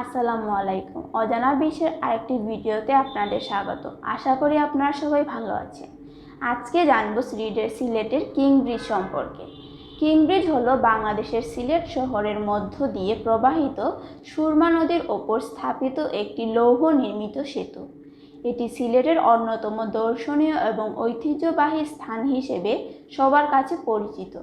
আসসালামু আলাইকুম। অজানা বিশ্বের আরেকটি ভিডিওতে আপনাদের স্বাগত। আশা করি আপনারা সবাই ভালো আছেন। আজকে জানব সিলেটের সিলেটের কিং ব্রিজ সম্পর্কে। কিং ব্রিজ হলো বাংলাদেশের সিলেট শহরের মধ্য দিয়ে প্রবাহিত সুরমা নদীর ওপর স্থাপিত একটি লৌহ নির্মিত সেতু। এটি সিলেটের অন্যতম দর্শনীয় এবং ঐতিহ্যবাহী স্থান হিসেবে সবার কাছে পরিচিত।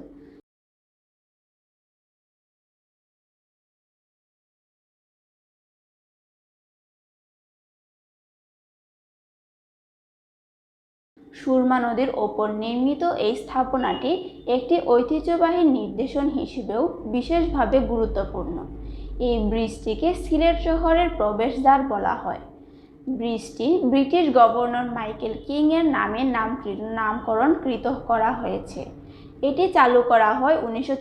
সুরমা নদীর ওপর নির্মিত এই স্থাপনাটি একটি ঐতিহ্যবাহী নির্দেশন হিসেবেও বিশেষভাবে গুরুত্বপূর্ণ। এই ব্রিজটিকে সিলেট শহরের প্রবেশদ্বার বলা হয়। ব্রিজটি ব্রিটিশ গভর্নর মাইকেল কিংয়ের নামে নামকৃত, নামকরণকৃত করা হয়েছে। এটি চালু করা হয় উনিশশো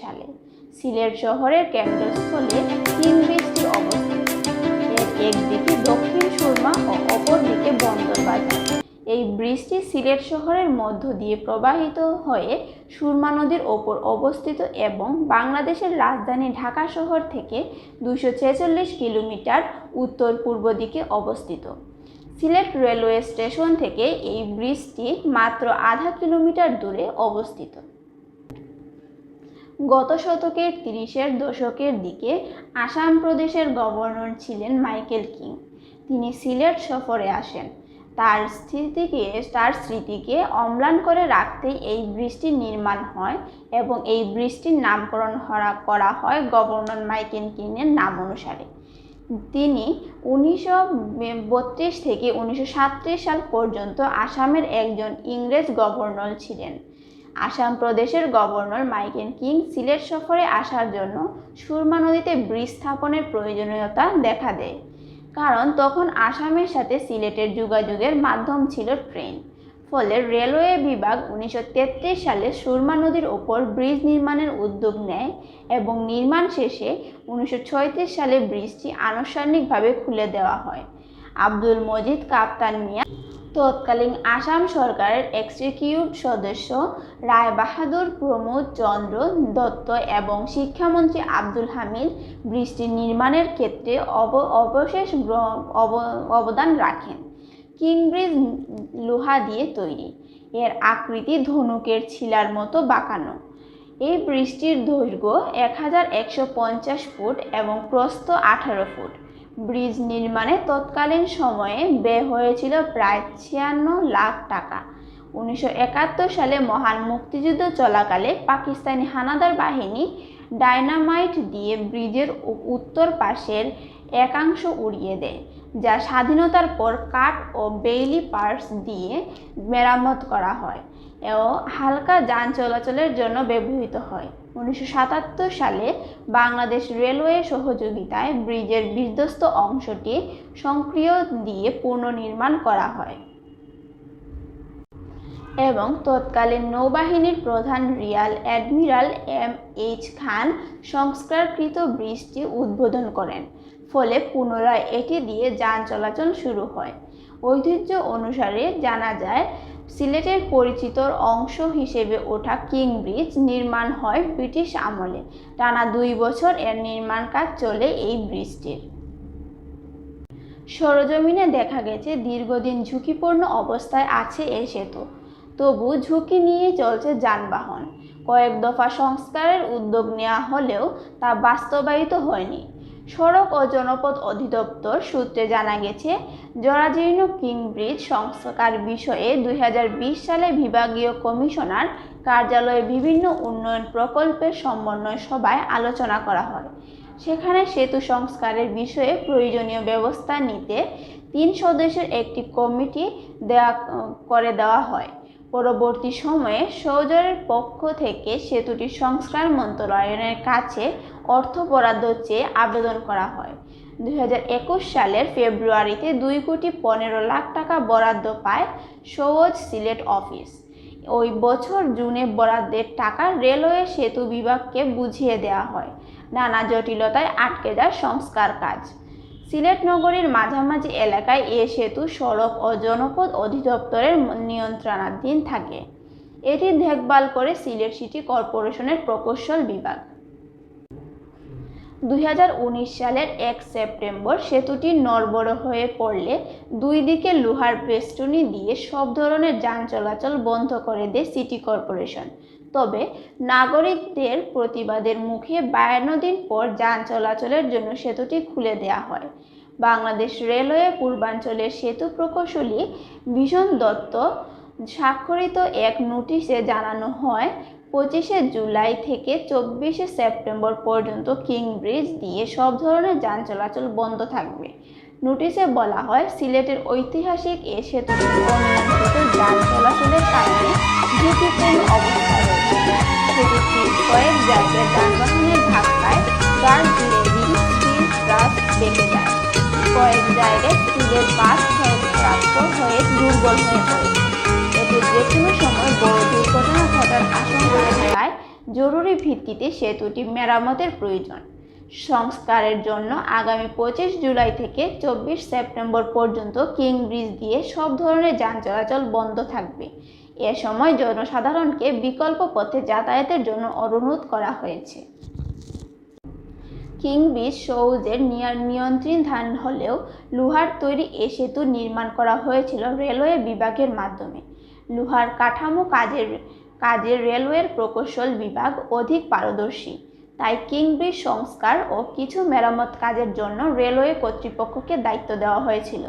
সালে। সিলেট শহরের কেন্দ্রস্থলে এই ব্রিজটি সিলেট শহরের মধ্য দিয়ে প্রবাহিত হয়ে সুরমা নদীর ওপর অবস্থিত এবং বাংলাদেশের রাজধানী ঢাকা শহর থেকে দুশো কিলোমিটার উত্তর পূর্ব দিকে অবস্থিত। সিলেট রেলওয়ে স্টেশন থেকে এই ব্রিজটি মাত্র আধা কিলোমিটার দূরে অবস্থিত। গত শতকের তিরিশের দশকের দিকে আসাম প্রদেশের গভর্নর ছিলেন মাইকেল কিং। তিনি সিলেট সফরে আসেন। তার স্মৃতিকে তার স্মৃতিকে অম্লান করে রাখতেই এই ব্রিজটির নির্মাণ হয় এবং এই ব্রিজটির নামকরণ করা হয় গভর্নর মাইকেল কিংয়ের নাম অনুসারে। তিনি উনিশশো বত্রিশ থেকে উনিশশো সাল পর্যন্ত আসামের একজন ইংরেজ গভর্নর ছিলেন। আসাম প্রদেশের গভর্নর মাইকেল কিং সিলেট সফরে আসার জন্য সুরমা নদীতে ব্রিজ স্থাপনের প্রয়োজনীয়তা দেখা দেয়। কারণ তখন আসামের সাথে সিলেটের যোগাযোগের মাধ্যম ছিল ট্রেন। ফলে রেলওয়ে বিভাগ উনিশশো তেত্রিশ সালে সুরমা নদীর ওপর ব্রিজ নির্মাণের উদ্যোগ নেয় এবং নির্মাণ শেষে উনিশশো সালে ব্রিজটি আনুষ্ঠানিকভাবে খুলে দেওয়া হয়। আব্দুল মজিদ, কাপ্তান মিয়া তৎকালীন আসাম সরকারের এক্সিকিউটিভ সদস্য রায় বাহাদুর প্রমোদ চন্দ্র দত্ত এবং শিক্ষামন্ত্রী আব্দুল হামিদ ব্রিজটি নির্মাণের ক্ষেত্রে অব, অবশেষ অবদান রাখেন। কিং ব্রিজ লোহা দিয়ে তৈরি। এর আকৃতি ধনুকের ছিলার মতো বাঁকানো। এই ব্রিজটির দৈর্ঘ্য এক হাজার একশো পঞ্চাশ ফুট এবং প্রস্থ আঠারো ফুট। ব্রিজ নির্মাণে তৎকালীন সময়ে ব্যয় হয়েছিল প্রায় ছিয়ান্ন লাখ টাকা। উনিশশো একাত্তর সালে মহান মুক্তিযুদ্ধ চলাকালে পাকিস্তানি হানাদার বাহিনী ডাইনামাইট দিয়ে ব্রিজের উত্তর পাশের একাংশ উড়িয়ে দেয়। যা স্বাধীনতার পর কাঠ ও বেইলি পার্টস দিয়ে মেরামত করা হয় ও হালকা যান চলাচলের জন্য ব্যবহৃত হয়। উনিশশো সাতাত্তর সালে বাংলাদেশ রেলওয়ে সহযোগিতায় ব্রিজের বিধ্বস্ত অংশটি সংক্রিয় দিয়ে পুনর্নির্মাণ করা হয়। এবং তৎকালীন নৌবাহিনীর প্রধান rear admiral M H Khan সংস্কারকৃত ব্রিজটি উদ্বোধন করেন। ফলে পুনরায় এটি দিয়ে যান চলাচল শুরু হয়। ঐতিহ্য অনুসারে জানা যায়, সিলেটের পরিচিত অংশ হিসেবে ওঠা কিং ব্রিজ নির্মাণ হয় ব্রিটিশ আমলে। টানা দুই বছর এর নির্মাণ কাজ চলে এই ব্রিজটির। সরজমিনে দেখা গেছে, দীর্ঘদিন ঝুঁকিপূর্ণ অবস্থায় আছে এই সেতু। তবু ঝুঁকি নিয়ে চলছে যানবাহন। কয়েক দফা সংস্কারের উদ্যোগ নেওয়া হলেও তা বাস্তবায়িত হয়নি। সড়ক ও জনপথ অধিদপ্তর সূত্রে জানা গেছে, জরাজীর্ণ কিং ব্রিজ সংস্কার বিষয়ে দুই হাজার বিশ সালে বিভাগীয় কমিশনার কার্যালয়ে বিভিন্ন উন্নয়ন প্রকল্পের সমন্বয় সভায় আলোচনা করা হয়। সেখানে সেতু সংস্কারের বিষয়ে প্রয়োজনীয় ব্যবস্থা নিতে তিন সদস্যের একটি কমিটি দেওয়া করে দেওয়া হয়। পরবর্তী সময়ে সৌজরের পক্ষ থেকে সেতুটি সংস্কার মন্ত্রণালয়ের কাছে অর্থ বরাদ্দ চেয়ে আবেদন করা হয়। দু হাজার একুশ সালের ফেব্রুয়ারিতে দুই কোটি পনেরো লাখ টাকা বরাদ্দ পায় সৌজ সিলেট অফিস। ওই বছর জুনে বরাদ্দের টাকা রেলওয়ে সেতু বিভাগকে বুঝিয়ে দেওয়া হয়। নানা জটিলতায় আটকে যায় সংস্কার কাজ। সিলেট নগরীর মাঝামাঝি এলাকায় এ সেতু, সড়ক ও জনপদ অধিদপ্তরের নিয়ন্ত্রণাধীন থাকে। এটি দেখভাল করে সিলেট সিটি কর্পোরেশনের প্রকৌশল বিভাগ। দুই হাজার উনিশ সালের এক সেপ্টেম্বর সেতুটি নড়বড় হয়ে পড়লে দুই দিকে লোহার বেষ্টনী দিয়ে সব ধরনের যান চলাচল বন্ধ করে দেয় সিটি কর্পোরেশন। তবে নাগরিকদের প্রতিবাদের মুখে বায়ান্ন দিন পর যান চলাচলের জন্য সেতুটি খুলে দেওয়া হয়। বাংলাদেশ রেলওয়ে পূর্বাঞ্চলের সেতু প্রকৌশলী ভীষণ দত্ত স্বাক্ষরিত এক নোটিশে জানানো হয়, পঁচিশে জুলাই থেকে চব্বিশে সেপ্টেম্বর পর্যন্ত কিং ব্রিজ দিয়ে সব ধরনের যান চলাচল বন্ধ থাকবে। নোটিশে বলা হয়, সিলেটের ঐতিহাসিক এ সেতুটি যান চলাচলের কয়েক জায়গায় যানবাহনের ধাক্কায় গার্ড লেভিং স্টিল ট্রাস বেঁকে যায়। কয়েক জায়গায় স্টিলের পাশ ক্ষয়প্রাপ্ত হয়ে দুর্বল হয়ে পড়েছে এতে যে কোনো সময় বড় দুর্ঘটনা ঘটার আশঙ্কা থাকায় জরুরি ভিত্তিতে সেতুটি মেরামতের প্রয়োজন। সংস্কারের জন্য আগামী পঁচিশ জুলাই থেকে চব্বিশ সেপ্টেম্বর পর্যন্ত কিং ব্রিজ দিয়ে সব ধরনের যান চলাচল বন্ধ থাকবে। এ সময় জনসাধারণকে বিকল্প পথে যাতায়াতের জন্য অনুরোধ করা হয়েছে। কিং ব্রিজ সৌজের নিয়ন্ত্রণাধীন হলেও লোহার তৈরি এ সেতু নির্মাণ করা হয়েছিল রেলওয়ে বিভাগের মাধ্যমে। লোহার কাঠামো কাজের কাজে রেলওয়ের প্রকৌশল বিভাগ অধিক পারদর্শী। তাই কিং ব্রিজ সংস্কার ও কিছু মেরামত কাজের জন্য রেলওয়ে কর্তৃপক্ষকে দায়িত্ব দেওয়া হয়েছিল।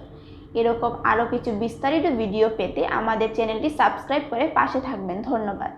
এরকম আরও কিছু বিস্তারিত ভিডিও পেতে আমাদের চ্যানেলটি সাবস্ক্রাইব করে পাশে থাকবেন। ধন্যবাদ।